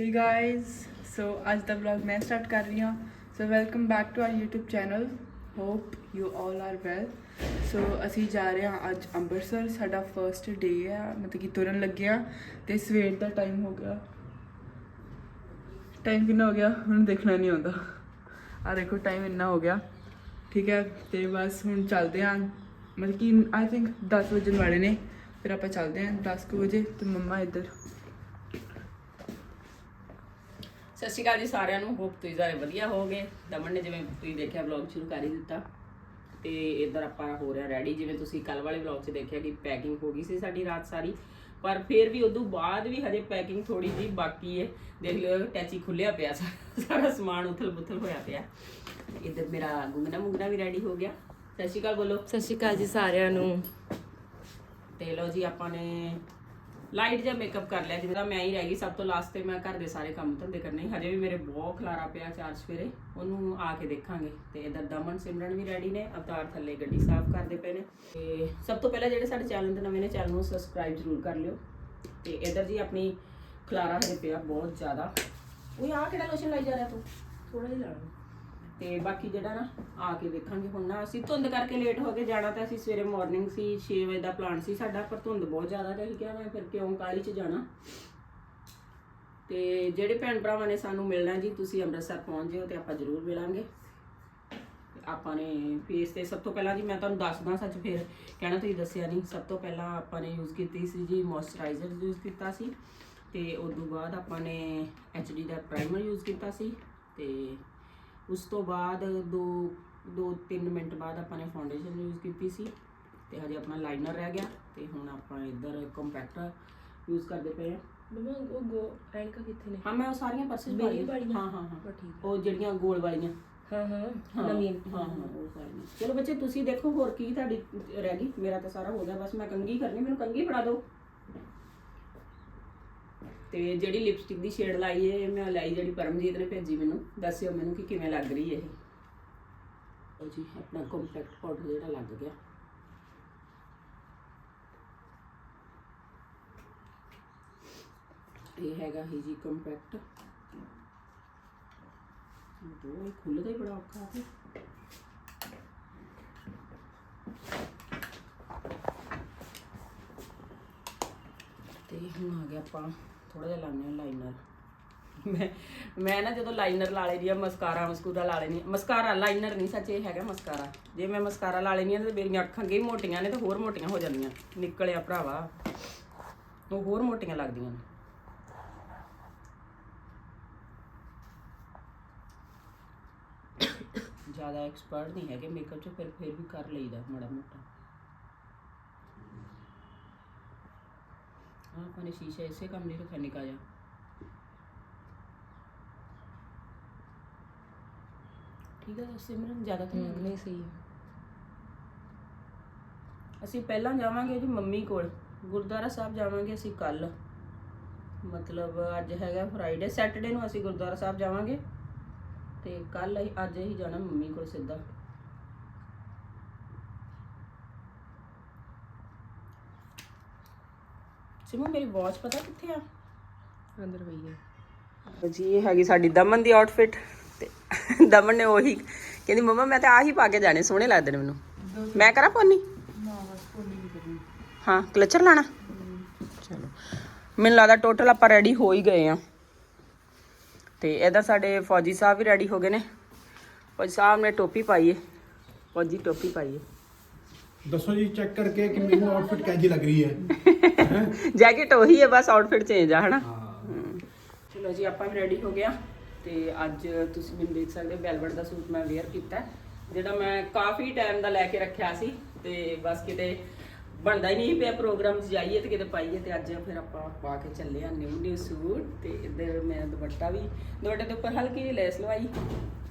ਹੇ guys, ਸੋ ਅੱਜ ਦਾ vlog ਮੈਂ start ਕਰ ਰਹੀ ਹਾਂ so welcome back to our YouTube channel hope you all are well so ਅਸੀਂ ਜਾ ਰਹੇ ਹਾਂ ਅੱਜ ਅੰਮ੍ਰਿਤਸਰ ਸਾਡਾ ਫਰਸਟ ਡੇ ਹੈ ਮਤਲਬ ਕਿ ਤੁਰਨ ਲੱਗੇ ਹਾਂ ਤੇ ਸਵੇਰ ਦਾ ਟਾਈਮ ਹੋ ਗਿਆ ਟਾਈਮ ਕਿੰਨਾ ਹੋ ਗਿਆ ਹੁਣ ਦੇਖਣਾ ਨਹੀਂ ਆਉਂਦਾ ਆ ਦੇਖੋ ਟਾਈਮ ਇੰਨਾ ਹੋ ਗਿਆ ਠੀਕ ਹੈ ਤੇ ਬਸ ਹੁਣ ਚੱਲਦੇ ਹਾਂ ਮਤਲਬ ਕਿ ਆਈ ਥਿੰਕ 10 ਵਜੇ ਵਾਲੇ ਨੇ ਫਿਰ ਆਪਾਂ ਚੱਲਦੇ ਹਾਂ 10 ਕੁ ਵਜੇ ਤੇ ਮੰਮਾ ਇੱਧਰ ਸਤਿ ਸ਼੍ਰੀ ਅਕਾਲ ਜੀ ਸਾਰਿਆਂ ਨੂੰ ਹੋਪ ਤੁਸੀਂ ਸਾਰੇ ਵਧੀਆ ਹੋਵੋਗੇ। ਦਮਨ ਨੇ ਜਿਵੇਂ ਤੁਸੀਂ ਦੇਖਿਆ ਵਲੌਗ ਸ਼ੁਰੂ ਕਰ ਹੀ ਦਿੱਤਾ। ਤੇ ਇੱਧਰ ਆਪਾਂ ਹੋ ਰਿਹਾ ਰੈਡੀ ਜਿਵੇਂ ਤੁਸੀਂ ਕੱਲ ਵਾਲੇ ਵਲੌਗ 'ਚ ਦੇਖਿਆ ਕਿ ਪੈਕਿੰਗ ਹੋ ਗਈ ਸੀ ਸਾਡੀ ਰਾਤ ਸਾਰੀ। ਪਰ ਫਿਰ ਵੀ ਉਦੋਂ ਬਾਅਦ ਵੀ ਹਜੇ ਪੈਕਿੰਗ ਥੋੜੀ ਜੀ ਬਾਕੀ ਹੈ ਦੇਖ ਲਿਓ ਟੈਚੀ ਖੁੱਲਿਆ ਪਿਆ ਸਾਰਾ ਸਮਾਨ ਉਥਲ ਪੁਥਲ ਹੋਇਆ ਪਿਆ। ਇੱਧਰ ਮੇਰਾ ਗੁੰਗਨਾ ਮੁੰਗਨਾ ਵੀ ਰੈਡੀ ਹੋ ਗਿਆ। ਸਤਿ ਸ਼੍ਰੀ ਅਕਾਲ ਬੋਲੋ। ਸਤਿ ਸ਼੍ਰੀ ਅਕਾਲ ਜੀ ਸਾਰਿਆਂ ਨੂੰ। ਤੇ ਲਓ ਜੀ ਆਪਾਂ ਨੇ ਲਾਈਟ ਜਿਹਾ ਮੇਕਅਪ ਕਰ ਲਿਆ ਜਿਵੇਂ ਮੈਂ ਹੀ ਰਹਿ ਗਈ, ਸਭ ਤੋਂ ਲਾਸਟ ਤੇ ਮੈਂ ਘਰ ਦੇ ਸਾਰੇ ਕੰਮ ਧੰਦੇ ਕਰਨੇ ਹਜੇ ਵੀ ਮੇਰੇ ਬਹੁਤ ਖਲਾਰਾ ਪਿਆ ਚਾਰ ਸਵੇਰੇ, ਉਹਨੂੰ ਆ ਕੇ ਦੇਖਾਂਗੇ। ਤੇ ਇਧਰ ਦਮਨ ਸਿਮਰਨ ਵੀ ਰੈਡੀ ਨੇ, ਅਵਤਾਰ ਥੱਲੇ ਗੱਡੀ ਸਾਫ਼ ਕਰਦੇ ਪਏ ਨੇ। ਤੇ ਸਭ ਤੋਂ ਪਹਿਲਾਂ ਜਿਹੜੇ ਸਾਡੇ ਚੈਨਲ ਤੇ ਨਵੇਂ ਨੇ ਚੈਨਲ ਨੂੰ ਸਬਸਕ੍ਰਾਈਬ ਜ਼ਰੂਰ ਕਰ ਲਿਓ। ਤੇ ਇਧਰ ਜੀ ਆਪਣੀ ਖਲਾਰਾ ਹਜੇ ਪਿਆ ਬਹੁਤ ਜ਼ਿਆਦਾ। ਉਹ ਆ ਕਿਹੜਾ ਲੋਸ਼ਨ ਲਾਈ ਜਾ ਰਿਹਾ ਤੂੰ? ਥੋੜਾ ਜਿਹਾ ਲਾਣਾ ਤੇ ਬਾਕੀ ਜਿਹੜਾ ਨਾ, ਆ ਕੇ ਦੇਖਾਂਗੇ ਹੁਣ ਨਾ ਅਸੀਂ ਧੁੰਦ ਕਰਕੇ ਲੇਟ ਹੋ ਗਏ, ਜਾਣਾ ਤਾਂ ਅਸੀਂ ਸਵੇਰੇ ਮਾਰਨਿੰਗ ਸੀ 6 ਵਜੇ ਦਾ ਪਲਾਨ ਸੀ ਸਾਡਾ, ਪਰ ਧੁੰਦ ਬਹੁਤ ਜ਼ਿਆਦਾ ਰਹੀ ਅਸੀਂ ਮੈਂ ਫਿਰ ਕਿਉਂ ਕਾਲੀ ਚ ਜਾਣਾ? ਤੇ ਜਿਹੜੇ ਭੈਣ ਭਰਾਵਾਂ ਨੇ ਸਾਨੂੰ ਮਿਲਣਾ ਜੀ, ਤੁਸੀਂ ਅੰਮ੍ਰਿਤਸਰ ਪਹੁੰਚ ਜਿਓ ਤੇ ਆਪਾਂ ਜ਼ਰੂਰ ਮਿਲਾਂਗੇ। ਆਪਾਂ ਨੇ ਫੇਸ ਤੇ ਸਭ ਤੋਂ ਪਹਿਲਾਂ ਜੀ ਮੈਂ ਤੁਹਾਨੂੰ ਦੱਸਦਾ ਸੱਚ ਫਿਰ, ਕਹਿਣਾ ਤੁਸੀਂ ਦੱਸਿਆ ਨਹੀਂ, ਸਭ ਤੋਂ ਪਹਿਲਾਂ ਆਪਾਂ ਨੇ ਯੂਜ਼ ਕੀਤੀ ਸੀ ਜੀ ਮੋਇਸਚਰਾਈਜ਼ਰ ਯੂਜ਼ ਕੀਤਾ ਸੀ ਤੇ ਉਸ ਤੋਂ ਬਾਅਦ ਆਪਾਂ ਨੇ ਐਚਡੀ ਦਾ ਪ੍ਰਾਈਮਰ ਯੂਜ਼ ਕੀਤਾ ਸੀ ਤੇ ਉਸ ਤੋਂ ਬਾਅਦ ਦੋ ਦੋ ਤਿੰਨ ਮਿੰਟ ਬਾਅਦ ਆਪਾਂ ਨੇ ਫਾਊਂਡੇਸ਼ਨ ਯੂਜ਼ ਕੀਤੀ ਸੀ ਤੇ ਹਜੇ ਆਪਣਾ ਲਾਈਨਰ ਰਹਿ ਗਿਆ ਤੇ ਹੁਣ ਆਪਾਂ ਇੱਧਰ ਕੰਪੈਕਟਰ ਯੂਜ਼ ਕਰਦੇ ਪਏ ਆ ਮਮਾ ਉਹ ਗੋ ਐਨਕਾ ਕਿੱਥੇ ਨੇ? ਹਾਂ ਮੈਂ ਉਹ ਸਾਰੀਆਂ ਪਰਸਸ ਮੇਰੀ ਵਾਲੀਆਂ? ਹਾਂ ਹਾਂ ਹਾਂ। ਬਸ ਠੀਕ ਉਹ ਜਿਹੜੀਆਂ ਗੋਲ ਵਾਲੀਆਂ। ਹਾਂ ਹਾਂ ਹਾਂ ਨਵੀਂ ਹਾਂ ਹਾਂ ਉਹ ਸਾਰੀਆਂ। ਚਲੋ ਬੱਚੇ ਤੁਸੀਂ ਦੇਖੋ ਹੋਰ ਕੀ ਤੁਹਾਡੀ ਰਹਿ ਗਈ। ਮੇਰਾ ਤਾਂ ਸਾਰਾ ਹੋ ਗਿਆ। ਬਸ ਮੈਂ ਕੰਗੀ ਕਰਨੀ ਮੈਨੂੰ ਕੰਗੀ ਫੜਾ ਦਿਓ। ਤੇ ਜਿਹੜੀ ਲਿਪਸਟਿਕ ਦੀ ਸ਼ੇਡ ਲਾਈ ਹੈ ਇਹ ਮੈਂ ਲਾਈ ਜਿਹੜੀ ਪਰਮਜੀਤ ਨੇ ਭੇਜੀ ਮੈਨੂੰ। ਦੱਸਿਓ ਮੈਨੂੰ ਕਿ ਕਿਵੇਂ ਲੱਗ ਰਹੀ ਹੈ ਇਹ। ਉਹ ਜੀ, ਆਪਣਾ ਕੰਪੈਕਟ ਪਾਊਡਰ ਜਿਹੜਾ ਲੱਗ ਗਿਆ। ਇਹ ਹੈਗਾ ਹੀ ਜੀ ਕੰਪੈਕਟ ਦੋ ਖੁੱਲਦਾ ਹੀ ਬੜਾ ਔਖਾ ਹੈ। ਤੇ ਹੁਣ ਆ ਗਿਆ ਆਪਾਂ ਥੋੜਾ ਜਿਹਾ ਲਾਉਂਦੇ ਹਾਂ ਲਾਈਨਰ। ਮੈਂ ਮੈਂ ਨਾ ਜਦੋਂ ਲਾਈਨਰ ਲਾ ਲੈਣੀ ਆ, ਮਸਕਾਰਾ ਮਸਕੂਰਾ ਲਾ ਲੈਣੀ ਮਸਕਾਰਾ, ਲਾਈਨਰ ਨਹੀਂ ਸੱਚ ਇਹ ਹੈਗਾ ਮਸਕਾਰਾ। ਜੇ ਮੈਂ ਮਸਕਾਰਾ ਲਾ ਲੈਣੀ ਆ ਤੇ ਮੇਰੀਆਂ ਅੱਖਾਂ ਅੱਗੇ ਮੋਟੀਆਂ ਨੇ ਤੇ ਹੋਰ ਮੋਟੀਆਂ ਹੋ ਜਾਂਦੀਆਂ। ਨਿਕਲਿਆ ਭਰਾਵਾ। ਉਹ ਹੋਰ ਮੋਟੀਆਂ ਲੱਗਦੀਆਂ ਨੇ। ਜ਼ਿਆਦਾ ਐਕਸਪਰਟ ਨਹੀਂ ਹੈਗੇ ਮੇਕਅਪ 'ਚ ਫਿਰ ਫਿਰ ਵੀ ਕਰ ਲਈਦਾ ਮਾੜਾ ਮੋਟਾ। ਨੇ ਸ਼ੀਸ਼ਾ ਇਸੇ ਕੰਮ ਲਈ ਰੱਖਿਆ ਨਿਕਾ ਜਾ ਠੀਕ ਹੈ ਸਿਮਰਨ ਜ਼ਿਆਦਾ ਤਾਂ ਨਹੀਂ ਸਹੀ ਅਸੀਂ ਪਹਿਲਾਂ ਜਾਵਾਂਗੇ ਜੀ ਮੰਮੀ ਕੋਲ। ਗੁਰਦੁਆਰਾ ਸਾਹਿਬ ਜਾਵਾਂਗੇ ਅਸੀਂ ਕੱਲ। ਮਤਲਬ ਅੱਜ ਹੈਗਾ ਫਰਾਈਡੇ ਸੈਟਰਡੇ ਨੂੰ ਅਸੀਂ ਗੁਰਦੁਆਰਾ ਸਾਹਿਬ ਜਾਵਾਂਗੇ। ਤੇ ਕੱਲ ਅਸੀਂ ਅੱਜ ਹੀ ਜਾਣਾ ਮੰਮੀ ਕੋਲ ਸਿੱਧਾ। ਸਿਮੂ ਮੇਰੀ ਵਾਚ ਪਤਾ ਕਿੱਥੇ ਆ? ਅੰਦਰ ਪਈ ਹੈ। ਜੀ ਇਹ ਹੈਗੀ ਸਾਡੀ ਦਮਨ ਦੀ ਆਊਟਫਿਟ ਤੇ ਦਮਨ ਨੇ ਉਹੀ ਕਹਿੰਦੀ ਮਮਾ ਮੈਂ ਤਾਂ ਆਹੀ ਪਾ ਕੇ ਜਾਣੇ ਸੋਹਣੇ ਲੱਗਦੇ ਨੇ ਮੈਨੂੰ। ਮੈਂ ਕਰਾਂ ਪੋਨੀ? ਨਾ ਬਸ ਭੁੱਲ ਹੀ ਕਲਚਰ ਲਾਣਾ? ਚਲੋ। ਮੈਨੂੰ ਲੱਗਦਾ ਟੋਟਲ ਆਪਾਂ ਰੈਡੀ ਹੋ ਹੀ ਗਏ ਆ। ਤੇ ਇਧਰ ਸਾਡੇ ਫੌਜੀ ਸਾਹਿਬ ਵੀ ਰੈਡੀ ਹੋ ਗਏ ਨੇ। ਫੌਜੀ ਸਾਹਿਬ ਨੇ ਟੋਪੀ ਪਾਈ ਏ। ਫੌਜੀ ਟੋਪੀ ਪਾਈ ਏ। ਦੱਸੋ ਜੀ ਚੈੱਕ ਕਰਕੇ ਕਿ ਮੈਨੂੰ ਆਊਟਫਿਟ ਕੈਜੀ ਲੱਗ ਰਹੀ ਹੈ। ਜੈਕਟ ਉਹੀ ਹੈ ਬਸ ਆਊਟਫਿਟ ਚੇਂਜ ਆ ਹਨਾ? ਹਾਂ। ਚਲੋ ਜੀ ਆਪਾਂ ਵੀ ਰੈਡੀ ਹੋ ਗਿਆ ਤੇ ਅੱਜ ਤੁਸੀਂ ਮੈਨੂੰ ਦੇਖ ਸਕਦੇ ਹੋ ਵੈਲਵਟ ਦਾ ਸੂਟ ਮੈਂ ਵੇਅਰ ਕੀਤਾ ਹੈ, ਜਿਹੜਾ ਮੈਂ ਕਾਫੀ ਟਾਈਮ ਦਾ ਲੈ ਕੇ ਰੱਖਿਆ ਸੀ। ਤੇ ਬਸ ਕਿਤੇ ਬਣਦਾ ਹੀ ਨਹੀਂ ਪਿਆ ਪ੍ਰੋਗਰਾਮ 'ਚ ਜਾਈਏ ਤੇ ਕਿਤੇ ਪਾਈਏ ਤੇ ਅੱਜ ਫਿਰ ਆਪਾਂ ਪਾ ਕੇ ਚੱਲੇ ਆ ਨਿਊ ਨਿਊ ਸੂਟ। ਤੇ ਇੱਧਰ ਮੈਂ ਦੁਪੱਟਾ ਵੀ ਦੁਪੱਟੇ ਦੇ ਉੱਪਰ ਹਲਕੀ ਜਿਹੀ ਲੈਸ ਲਵਾਈ।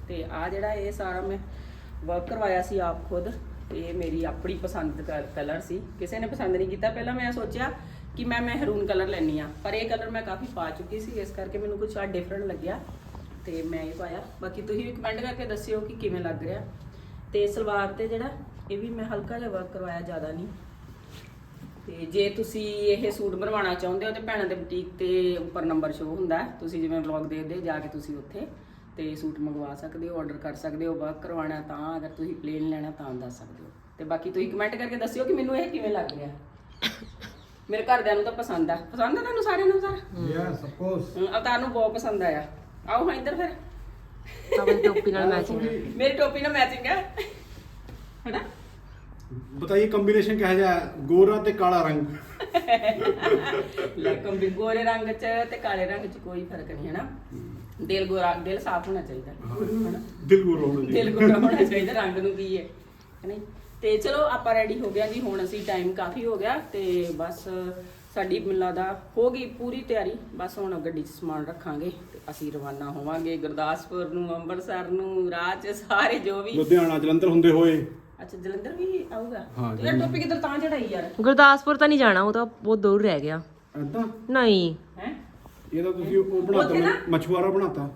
ਤੇ ਆ ਜਿਹੜਾ ਇਹ ਸਾਰਾ ਮੈਂ ਵਰਕ ਕਰਵਾਇਆ ਸੀ ਆਪ ਖੁਦ। ਤੇ ਇਹ ਮੇਰੀ ਆਪਣੀ ਪਸੰਦ ਦਾ ਕਲਰ ਸੀ। ਕਿਸੇ ਨੇ ਪਸੰਦ ਨਹੀਂ ਕੀਤਾ। ਪਹਿਲਾਂ ਮੈਂ ਸੋਚਿਆ ਕਿ ਮੈਂ ਮਹਿਰੂਨ ਕਲਰ ਲੈਣੀ ਆ ਪਰ ਇਹ ਕਲਰ ਮੈਂ ਕਾਫੀ ਪਾ ਚੁੱਕੀ ਸੀ। ਇਸ ਕਰਕੇ ਮੈਨੂੰ ਕੁਝ ਆ ਡਿਫਰੈਂਟ ਲੱਗਿਆ ਤੇ ਮੈਂ ਇਹ ਪਾਇਆ। ਬਾਕੀ ਤੁਸੀਂ ਵੀ ਕਮੈਂਟ ਕਰਕੇ ਦੱਸਿਓ ਕਿ ਕਿਵੇਂ ਲੱਗ ਰਿਹਾ। ਤੇ ਸਲਵਾਰ ਤੇ ਜਿਹੜਾ, ਇਹ ਵੀ ਮੈਂ ਹਲਕਾ ਜਿਹਾ ਵਰਕ ਕਰਵਾਇਆ, ਜ਼ਿਆਦਾ ਨਹੀਂ। ਤੇ ਜੇ ਤੁਸੀਂ ਇਹ ਸੂਟ ਬਣਵਾਉਣਾ ਚਾਹੁੰਦੇ ਹੋ ਤੇ ਭੈਣਾਂ ਦੇ ਬੁਟੀਕ ਤੇ ਉੱਪਰ ਨੰਬਰ ਸ਼ੋ ਹੁੰਦਾ। ਤੁਸੀਂ ਜਿਵੇਂ ਵਲੌਗ ਦੇਖਦੇ ਜਾ ਕੇ ਤੁਸੀਂ ਉੱਥੇ। ਤੇ ਸੂਟ ਮੰਗਵਾ ਸਕਦੇ ਹੋ ਆਰਡਰ ਕਰ ਸਕਦੇ ਹੋ ਵਰਕ ਕਰਵਾਉਣਾ ਤਾਂ ਅਗਰ ਤੁਸੀਂ ਪਲੇਨ ਲੈਣਾ ਤਾਂ ਦੱਸ ਸਕਦੇ ਹੋ। ਤੇ ਬਾਕੀ ਤੁਸੀਂ ਕਮੈਂਟ ਕਰਕੇ ਦੱਸਿਓ ਕਿ ਮੈਨੂੰ ਇਹ ਕਿਵੇਂ ਲੱਗ ਰਿਹਾ। ਮੇਰੇ ਘਰਦਿਆਂ ਨੂੰ ਤਾਂ ਪਸੰਦ ਆ। ਪਸੰਦ ਆ ਤੁਹਾਨੂੰ ਸਾਰਿਆਂ ਨੂੰ sir yes of course Avtar ਨੂੰ ਬਹੁਤ ਪਸੰਦ ਆਇਆ। ਆਓ ਹਾਂ ਇੱਧਰ ਫਿਰ। ਆਪਣੀ ਟੋਪੀ ਨਾਲ ਮੈਚਿੰਗ ਮੇਰੀ ਟੋਪੀ ਨਾਲ ਮੈਚਿੰਗ ਹੈ ਹੈਨਾ? ਬਤਾਈਏ ਕੰਬੀਨੇਸ਼ਨ ਕਿਹੋ ਜਿਹਾ ਹੈ? ਗੋਰਾ ਤੇ ਕਾਲਾ ਰੰਗ। ਲੈ ਕੰਬੀ ਗੋਰੇ ਰੰਗ 'ਚ ਤੇ ਕਾਲੇ ਰੰਗ 'ਚ ਕੋਈ ਫ਼ਰਕ ਨਹੀਂ ਹੈ। ਨਾ ਦਿਲ ਗੋਰਾ ਦਿਲ ਸਾਫ਼ ਹੋਣਾ ਚਾਹੀਦਾ ਦਿਲ ਗੋਰਾ ਹੋਣਾ ਦਿਲ ਗੋਰਾ ਹੋਣਾ ਚਾਹੀਦਾ ਰੰਗ ਨੂੰ ਕੀ ਹੈ ਹੈ ਨਹੀਂ? ਤੇ ਚਲੋ ਆਪਾਂ ਰੈਡੀ ਹੋ ਗਿਆ ਜੀ ਹੁਣ ਅਸੀਂ ਟਾਈਮ ਕਾਫੀ ਹੋ ਗਿਆ ਤੇ ਬਸ ਸਾਡੀ ਮਿਲਾ ਦਾ ਹੋ ਗਈ ਪੂਰੀ ਤਿਆਰੀ। ਬਸ ਹੁਣ ਗੱਡੀ 'ਚ ਸਮਾਨ ਰੱਖਾਂਗੇ ਤੇ ਅਸੀਂ ਰਵਾਨਾ ਹੋਵਾਂਗੇ ਗੁਰਦਾਸਪੁਰ ਨੂੰ ਅੰਮ੍ਰਿਤਸਰ ਨੂੰ ਰਾਜ ਸਾਰੇ ਜੋ ਵੀ ਲੁਧਿਆਣਾ ਜਲੰਧਰ ਹੁੰਦੇ ਹੋਏ। ਅੱਛਾ ਜਲੰਧਰ ਵੀ ਆਊਗਾ? ਹਾਂ, ਤੇ ਯਾਰ ਟੋਪੀ ਕਿੱਧਰ ਤਾਂ ਚੜਾਈ ਯਾਰ? ਗੁਰਦਾਸਪੁਰ ਤਾਂ ਨਹੀਂ ਜਾਣਾ ਉਹ ਤਾਂ ਬਹੁਤ ਦੂਰ ਰਹਿ ਗਿਆ। ਨਹੀਂ। ਹੈ? ਇਹ ਤਾਂ ਤੁਸੀਂ ਉਹ ਬਣਾਤਾ ਉੱਥੇ ਨਾ- ਮਛੁਆਰਾ ਬਣਾਤਾ।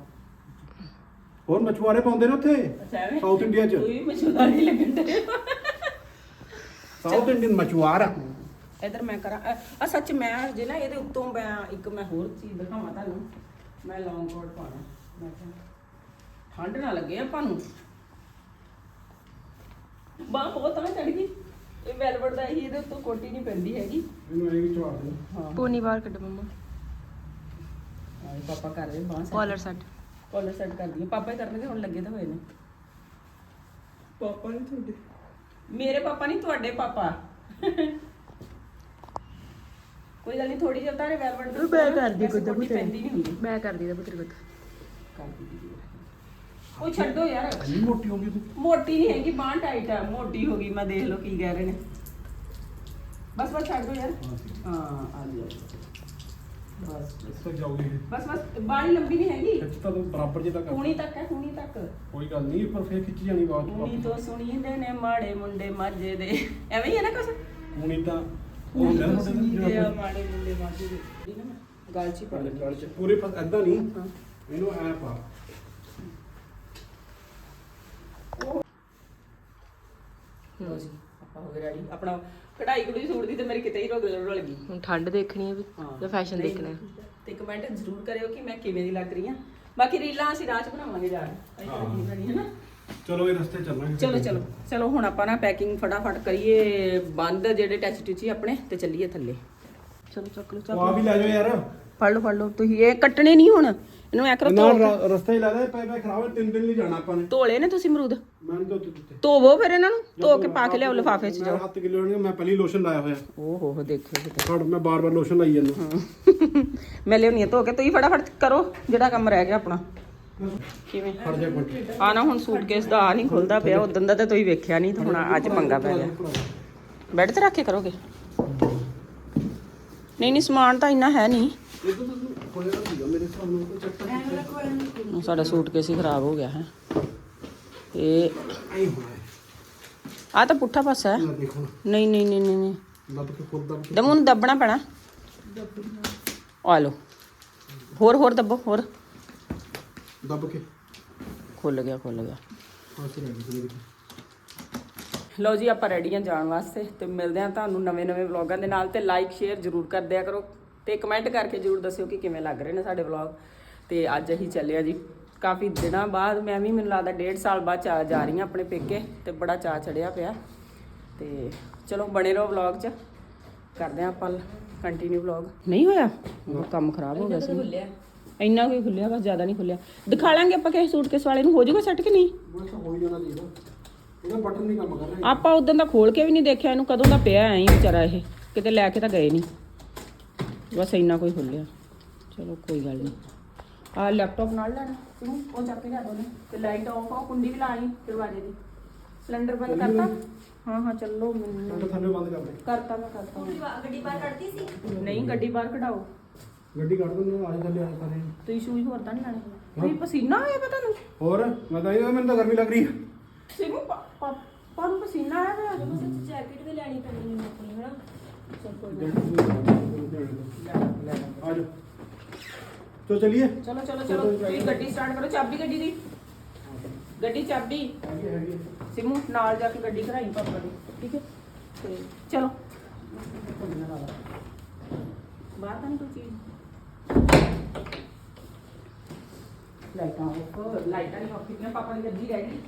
ਹੋਰ ਮਛੁਆਰੇ ਪਾਉਂਦੇ ਨੇ ਉੱਥੇ? ਅੱਛਾ ਐਵੇਂ? ਸਾਊਥ ਇੰਡੀਆ ਚ। ਕੋਈ ਮਸ਼ਹੂਰ ਨਹੀਂ ਲੱਗਣ ਦੇ ਸਾਊਥ ਇੰਡੀਅਨ ਮਛੁਆਰਾ। ਇਧਰ ਮੈਂ ਕਰਾਂ ਅ- ਆ ਸੱਚ ਮੈਂ ਜੇ ਨਾ ਇਹਦੇ ਉੱਤੋਂ ਮੈਂ ਇੱਕ ਮੈਂ ਹੋਰ ਚੀਜ਼ ਦਿਖਾਵਾਂ ਤੁਹਾਨੂੰ। ਮੈਂ ਲੌਂਗ ਕੋਟ ਪਾਣਾ ਮੈਂ ਕਿਹਾ ਠੰਡ ਨਾ ਲੱਗੇ ਆਪਾਂ ਨੂੰ। ਬਾਹ ਬਹੁਤ ਤਾਂ ਚੜ ਗਈ। ਇਹ ਵੈਲਵਟ ਦਾ ਹੀ ਇਹਦੇ ਉੱਤੋਂ ਕੋਟੀ ਨਹੀਂ ਪੈਂਦੀ ਹੈਗੀ। ਇਹਨੂੰ ਐਂ ਵੀ ਚਵਾ ਦੇ ਹਾਂ। ਪੂਨੀ ਬਾਹਰ ਕੱਢ ਮੰਮਾ। ਹਾਂ, ਇਹ ਪਾਪਾ ਕਰ ਰਹੇ ਬਾਹ ਕਾਲਰ ਸੈੱਟ ਕਾਲਰ ਸੈੱਟ ਕਰਦੀ ਹੈ ਪਾਪਾ ਹੀ ਕਰਨਗੇ ਹੁਣ ਲੱਗੇ ਤਾਂ ਹੋਏ ਨੇ। ਪਾਪਾ ਨਹੀਂ ਤੁਹਾਡੇ। ਮੇਰੇ ਪਾਪਾ ਨਹੀਂ ਤੁਹਾਡੇ ਪਾਪਾ। ਕੋਈ ਗੱਲ ਨਹੀਂ ਥੋੜੀ ਜਿਹੀ ਤਾਰੇ ਵੈਲਵਟ ਮੈਂ ਕਰਦੀ ਕੁਝ ਕੋਟੀ ਪੈਂਦੀ ਨਹੀਂ ਹੁੰਦੀ। ਮੈਂ ਕਰਦੀ ਦਾ ਪੁੱਤਰ ਕਰਦੀ ਦੀਦੀ ਉਹ ਛੱਡੋ ਯਾਰ। ਇੰਨੀ ਮੋਟੀ ਹੋ ਗਈ ਤੂੰ ਮੋਟੀ ਨਹੀਂ ਹੈਗੀ ਬਾਂਹ ਟਾਈਟ ਆ ਮੋਟੀ ਹੋ ਗਈ ਮੈਂ ਦੇਖ ਲਓ ਕੀ ਕਹਿ ਰਹੇ ਨੇ। ਬਸ ਬਸ ਛੱਡ ਦੋ ਯਾਰ। ਹਾਂ ਆ ਬਸ ਜਾਊਗੀ ਇਹ। ਬਸ ਬਸ ਬਾਣੀ ਲੰਬੀ ਨਹੀਂ ਹੈਗੀ। ਖਿੱਚ ਤਾਂ ਤੂੰ ਬਰਾਬਰ ਜੇ ਤੱਕ ਕੂਣੀ ਤੱਕ ਹੈ ਕੂਣੀ ਤੱਕ। ਕੋਈ ਗੱਲ ਨਹੀਂ ਪਰ ਫੇਰ ਖਿੱਚ ਜਾਣੀ ਬਾਅਦ ਕੂਣੀ ਚ ਤੋਂ ਸੁਣੀਂਦੇ ਨੇ ਮਾੜੇ ਮੁੰਡੇ ਮਾਝੇ ਦੇ। ਐਵੇਂ ਹੀ ਹੈ ਨਾ ਕੁਛ? ਹੁਣੀ ਤਾਂ ਉਹ ਹੁੰਦਾ ਨਾ ਤੁਹਾਡੇ ਨਾਲ ਮਾੜੇ ਮੁੰਡੇ ਮਾਝੇ ਦੇ। ਹੈ ਗੱਲ ਚ ਹੀ ਪੂਰੇ ਫਸ ਐਦਾਂ ਨਹੀਂ। ਹਾਂ। ਇਹਨੂੰ ਐ ਪਾ ਲਓ ਜੀ ਆਪਾਂ ਹੋ ਗਏ ਰੈਡੀ ਆਪਣਾ ਕਢਾਈ ਕਢੂਈ ਸੂਟ ਦੀ ਤੇ ਮੇਰੀ ਕਿਤੇ ਹੀ ਰੁਲ ਰੁਲ ਗਈ। ਹੁਣ ਠੰਡ ਦੇਖਣੀ ਹੈ ਵੀ ਹਾਂ। ਜਾਂ ਫੈਸ਼ਨ ਨਹੀਂ, ਦੇਖਣਾ ਹੈ। ਤੇ ਕਮੈਂਟ ਜ਼ਰੂਰ ਕਰਿਓ ਕਿ ਮੈਂ ਕਿਵੇਂ ਦੀ ਲੱਗ ਰਹੀ ਹਾਂ। ਬਾਕੀ ਰੀਲਾਂ ਅਸੀਂ ਰਾਹ ਚ ਬਣਾਵਾਂਗੇ ਜਾ ਕੇ। ਹੈ। ਨਾ। ਚਲੋ ਇਹ ਰਸਤੇ ਚੱਲਾਂਗੇ ਚਲੋ ਚਲੋ। ਚਲੋ ਹੁਣ ਆਪਾਂ ਨਾ ਪੈਕਿੰਗ ਫਟਾਫਟ ਕਰੀਏ। ਬੰਦ ਜਿਹੜੇ ਟੱਚ ਟੁਚੀ ਆਪਣੇ ਤੇ ਚੱਲੀਏ ਥੱਲੇ। ਚਲੋ ਚੱਕ ਲਓ ਉਹ ਆ ਵੀ ਲੈ ਜਾਓ ਯਾਰ। ਫੜ ਲਓ ਫੜ ਲਓ। ਤੁਸੀਂ ਇਹ ਕੱਟਣੇ ਨਹੀਂ ਹੁਣ। ਇਹਨੂੰ ਐ ਕਰੋ ਨਾਲ ਧੋ ਰ- ਰਸਤੇ ਹੀ ਲੱਗਦਾ ਪੈ ਪੈ ਖਰਾਬ ਹੈ ਤਿੰਨ ਦਿਨ ਲਈ ਜਾਣਾ ਆਪਾਂ ਨੇ। ਧੋਲੇ ਨੇ ਤੁਸੀਂ ਅਮਰੂਦ? ਮੈਂ ਨਹੀਂ ਧੋਤੇ ਦਿੱਤੇ। ਧੋਵੋ ਫਿਰ ਇਹਨਾਂ ਨੂੰ ਧੋ ਕੇ ਪਾ ਕੇ ਲਿਆਓ ਲਿਫਾਫੇ 'ਚ ਮੈਂ ਹੱਥ ਕਿਲੋ ਹੋਣਗੇ ਮੈਂ ਪਹਿਲੀ ਲੋਸ਼ਨ ਲਾਇਆ ਹੋਇਆ। ਓਹ ਹੋ ਦੇਖੋ ਕਿਤੇ। ਮੈਂ ਬਾਰ-ਬਾਰ ਲੋਸ਼ਨ ਲਾਈ ਜਾਂਦਾ। ਮੈਂ ਲਿਆਉਣੀ ਆ ਧੋ ਕੇ ਤੁਸੀਂ ਫਟਾਫਟ ਕਰੋ ਜਿਹੜਾ ਕੰਮ ਰਹਿ ਗਿਆ ਆਪਣਾ। ਕਿਵੇਂ? ਫੜ ਜਾ ਇੱਕ ਆ ਨਾ ਹੁਣ ਸੂਟਕੇਸ ਦਾ ਆ ਨਹੀਂ ਖੁੱਲਦਾ ਪਿਆ ਉਦੋਂ ਦਾ ਤਾਂ ਤੁਸੀਂ ਵੇਖਿਆ ਨਹੀਂ ਤਾਂ ਹੁਣ ਅੱਜ ਪੰਗਾ ਪੈ ਗਿਆ। ਬੈੱਡ ਤੇ ਰੱਖ ਕੇ ਕਰੋਗੇ? ਨਹੀਂ ਨਹੀਂ ਸਮਾਨ ਤਾਂ ਇੰਨਾ ਹੈ ਨਹੀਂ ਇਹ ਤਾਂ ਹੋਇਆ ਸੀਗਾ ਮੇਰੇ ਹਿਸਾਬ ਕੋਈ ਚੱਕਰ ਉਹ ਸਾਡਾ ਸੂਟਕੇਸ ਹੀ ਖਰਾਬ ਹੋ ਗਿਆ ਹੈ। ਇਹ ਐਂ ਹੋਇਆ ਆ ਤਾਂ ਪੁੱਠਾ ਪਾਸਾ ਹੈ। ਦੇਖੋ ਨਹੀਂ ਨਹੀਂ ਨਹੀਂ ਨਹੀਂ ਨਹੀਂ। ਲੱਭ ਕੇ ਖੁਦ ਦਾ ਦਮੂ ਨੂੰ ਦੱਬਣਾ ਪੈਣਾ। ਆ ਲਓ। ਹੋਰ ਹੋਰ ਦੱਬੋ, ਹੋਰ। ਦੱਬ ਕੇ ਖੁੱਲ ਗਿਆ ਖੁੱਲ ਗਿਆ। ਲਓ ਜੀ, ਆਪਾਂ ਰੈਡੀ ਹਾਂ ਜਾਣ ਵਾਸਤੇ ਤੇ ਮਿਲਦੇ ਹਾਂ ਤੁਹਾਨੂੰ ਨਵੇਂ-ਨਵੇਂ ਵਲੌਗਾਂ ਦੇ ਨਾਲ ਤੇ ਲਾਈਕ ਸ਼ੇਅਰ ਜ਼ਰੂਰ ਕਰ ਦਿਆ ਕਰੋ। ਤੇ ਕਮੈਂਟ ਕਰਕੇ ਜ਼ਰੂਰ ਦੱਸਿਓ ਕਿ ਕਿਵੇਂ ਲੱਗ ਰਹੇ ਨੇ ਸਾਡੇ ਵਲੌਗ ਤੇ ਅੱਜ ਅਸੀਂ ਚੱਲੇ ਆ ਜੀ। ਕਾਫੀ ਦਿਨਾਂ ਬਾਅਦ ਮੈਂ ਵੀ ਮੈਨੂੰ ਲੱਗਦਾ ਡੇਢ ਸਾਲ ਬਾਅਦ ਚਾ ਜਾ ਰਹੀ ਹਾਂ ਆਪਣੇ ਪੇਕੇ ਤੇ ਬੜਾ ਚਾਅ ਚੜਿਆ ਪਿਆ। ਤੇ ਚਲੋ ਬਣੇ ਰਹੋ ਵਲੌਗ 'ਚ। ਕਰਦੇ ਹਾਂ ਆਪਾਂ ਕੰਟੀਨਿਊ ਵਲੌਗ ਨਹੀਂ ਹੋਇਆ? ਉਹ ਕੰਮ ਖਰਾਬ ਹੋ ਗਿਆ ਸੀ। ਇੰਨਾ ਕੋਈ ਖੁੱਲਿਆ ਬਸ ਜ਼ਿਆਦਾ ਨਹੀਂ ਖੁੱਲਿਆ। ਦਿਖਾ ਲਾਂਗੇ ਆਪਾਂ ਕਿਸੇ ਸੂਟਕੇਸ ਵਾਲੇ ਨੂੰ। ਹੋ ਜਾਊਗਾ ਸੈੱਟ ਕਿ ਨਹੀਂ? ਬਸ ਹੋ ਹੀ ਜਾਣਾ ਚਾਹੀਦਾ ਇਹਦਾ ਬਟਨ ਨਹੀਂ ਕੰਮ ਕਰ ਰਿਹਾ। ਆਪਾਂ ਉਦੋਂ ਦਾ ਖੋਲ ਕੇ ਵੀ ਨਹੀਂ ਦੇਖਿਆ। ਇਹਨੂੰ ਕਦੋਂ ਦਾ ਪਿਆ ਐਂ ਵਿਚਾਰਾ ਇਹ। ਕਿਤੇ ਲੈ ਕੇ ਤਾਂ ਗਏ ਨਹੀਂ। ਬਸ ਇੰਨਾ ਕੋਈ ਖੁੱਲਿਆ ਚਲੋ ਕੋਈ ਗੱਲ ਨਹੀਂ ਆ ਲੈਪਟਾਪ ਨਾਲ ਲੈਣਾ ਤੂੰ ਉਹ ਚੱਕ ਕੇ ਲਿਆ ਦੋ ਨੇ ਤੇ ਲਾਈਟ ਆਫ ਆ ਕੁੰਡੀ ਵੀ ਲਾਣੀ ਦਰਵਾਜ਼ੇ ਦੀ ਸਿਲੰਡਰ ਬੰਦ ਕਰਤਾ ਹਾਂ ਹਾਂ ਚੱਲੋ ਮੈਨੂੰ ਤਾਂ ਥੱਲੇ ਬੰਦ ਕਰ ਦੇ ਕਰਤਾ ਮੈਂ ਕਰਤਾ ਗੱਡੀ ਬਾਹਰ ਕੱਢਤੀ ਸੀ ਨਹੀਂ ਗੱਡੀ ਬਾਹਰ ਕਢਾਓ ਗੱਡੀ ਕੱਢ ਦਿੰਦੇ ਆ ਥੱਲੇ ਆ ਸਾਰੇ ਤੁਸੀਂ ਸ਼ੂਜ਼ ਹੋਰ ਤਾਂ ਨਹੀਂ ਲੈਣੇ ਤੁਸੀਂ ਪਸੀਨਾ ਆਇਆ ਪਤਾ ਤੁਹਾਨੂੰ ਹੋਰ ਮੈਂ ਤਾਂ ਇਹ ਮੈਨੂੰ ਤਾਂ ਗਰਮੀ ਲੱਗ ਰਹੀ ਹੈ ਸਿਮੂ ਪਾਪਾ ਨੂੰ ਪਸੀਨਾ ਆਇਆ ਪਿਆ ਜੈਕਟ ਵੀ ਲੈਣੀ ਪੈਣੀ ਹੈ ਆਪਣੀ ਹਨਾ ਆ ਜਾ ਚਲੋ ਚਲਿਏ ਚਲੋ ਚਲੋ ਚਲੋ ਤੁਸੀਂ ਗੱਡੀ ਸਟਾਰਟ ਕਰੋ ਚਾਬੀ ਗੱਡੀ ਦੀ ਗੱਡੀ ਚਾਬੀ ਹੈਗੀ ਹੈਗੀ ਸਿਮੂ ਨਾਲ ਜਾ ਕੇ ਗੱਡੀ ਖੜਾਈ ਪਾਪਾ ਦੀ ਠੀਕ ਹੈ ਤੇ ਚਲੋ ਬਾਹਰ ਤਾਂ ਨਹੀਂ ਕੋਈ ਚੀਜ਼ ਲਾਈਟਾਂ ਆਫ ਲਾਈਟਾਂ ਨਹੀਂ ਆਫ ਕੀਤੀਆਂ ਪਾਪਾ ਦੀ ਗੱਡੀ ਰਹਿ ਗਈ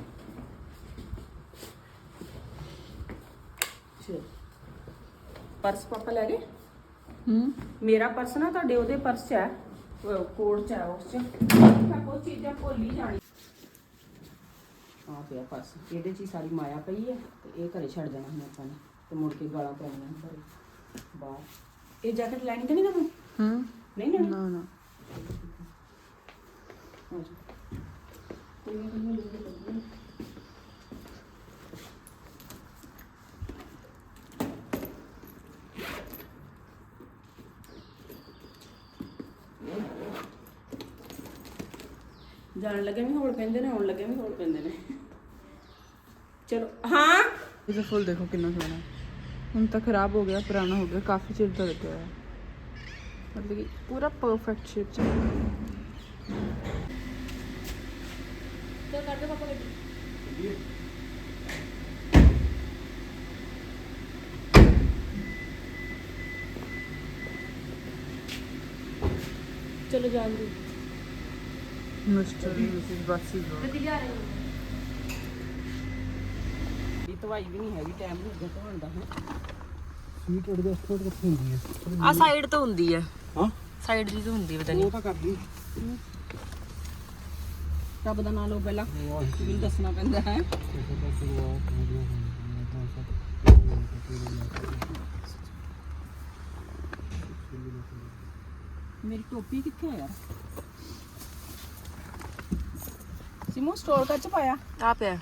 ਚਲੋ ਪਰਸ ਪਾਪਾ ਲੈ ਗਏ ਹੂੰ। ਮੇਰਾ ਪਰਸ ਨਾ ਤੁਹਾਡੇ ਉਹਦੇ ਪਰਸ 'ਚ ਹੈ ਕੋਡ 'ਚ ਹੈ ਉਸ 'ਚ। ਮੈਂ ਕੁਝ ਚੀਜ਼ਾਂ ਭੁੱਲ ਹੀ ਜਾਣੀ। ਆ ਪਿਆ ਪਰਸ। ਇਹਦੇ 'ਚ ਹੀ ਸਾਰੀ ਮਾਇਆ ਪਈ ਹੈ ਤੇ ਇਹ ਘਰੇ ਛੱਡ ਦੇਣਾ ਹੁਣ ਆਪਾਂ ਨੇ ਤੇ ਮੁੜ ਕੇ ਗਾਲਾਂ ਪੈਣੀਆਂ ਘਰੇ। ਬਾਹਰ ਇਹ ਜੈਕਟ ਲੈਣੀ ਤਾਂ ਨਹੀਂ ਨਾ ਤੂੰ ਹੂੰ। ਨਹੀਂ ਲੈਣੀ? ਨਾ ਨਾ। ਆ ਜਾ। ਕੋਈ ਨਾ, ਕੋਈ ਨਾ, ਲੈ ਲੈ, ਲੈ ਲੈ। ਜਾਣ ਲੱਗੇ ਵੀ ਹੋਲ ਪੈਂਦੇ ਨੇ ਆਉਣ ਲੱਗੇ ਵੀ ਹੋਲ ਪੈਂਦੇ ਨੇ ਚਲੋ ਹਾਂ ਇਹਦਾ ਫੁੱਲ ਦੇਖੋ ਕਿੰਨਾ ਸੋਹਣਾ ਹੁਣ ਤਾਂ ਖਰਾਬ ਹੋ ਗਿਆ ਪੁਰਾਣਾ ਹੋ ਗਿਆ ਕਾਫੀ ਚਿਰ ਤੋਂ ਲੱਗਿਆ ਹੋਇਆ ਮਤਲਬ ਕਿ ਪੂਰਾ ਪਰਫੈਕਟ ਸ਼ੇਪ ਚ ਹੈ। ਤੇ ਕਰ ਦੇ ਪਾਪਾ ਗੱਡੀ ਚਲੋ ਜਾਣ ਦੀ ਮਿਸਟਰ ਮਿਸਿਸ ਬਾਸੀ ਬro ਗੱਡੀ ਲਿਆ ਰਹੇ ਹਾਂ ਇਹ ਧਵਾਈ ਵੀ ਨਹੀਂ ਹੈਗੀ ਟਾਈਮ ਨਹੀਂ ਲੱਗਾ ਧਵਾਉਣ ਦਾ ਹੈ ਸਵੀਟ ਐਡਜਸਟਮੈਂਟ ਕਿੱਥੇ ਹੁੰਦੀ ਹੈ ਆ ਸਾਈਡ ਤੋਂ ਹੁੰਦੀ ਹੈ ਹਾਂ ਸਾਈਡ ਦੀ ਤੋਂ ਹੁੰਦੀ ਪਤਾ ਉਹ ਤਾਂ ਕਰਦੀ ਰੱਬ ਦਾ ਨਾਮ ਲਓ ਪਹਿਲਾਂ ਮੈਨੂੰ ਦੱਸਣਾ ਪੈਂਦਾ ਹੈ ਮੇਰੀ ਟੋਪੀ ਕਿੱਥੇ ਆ ਯਾਰ ਸਿਮੋ ਸਟੋਰ ਕੱਚ ਪਾਇਆ? ਆ ਪਿਆ।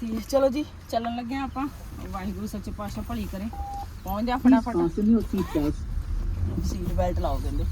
ਤੇ ਚਲੋ ਜੀ ਚੱਲਣ ਲੱਗੇ ਹਾਂ ਆਪਾਂ। ਵਾਹਿਗੁਰੂ ਸੱਚੇ ਪਾਤਸ਼ਾਹ ਭਲੀ ਕਰੇ। ਪਹੁੰਚਦੇ ਆ ਫਟਾਫਟ। ਸੀਟ ਬੈਲਟ ਲਾਓ ਕਹਿੰਦੇ।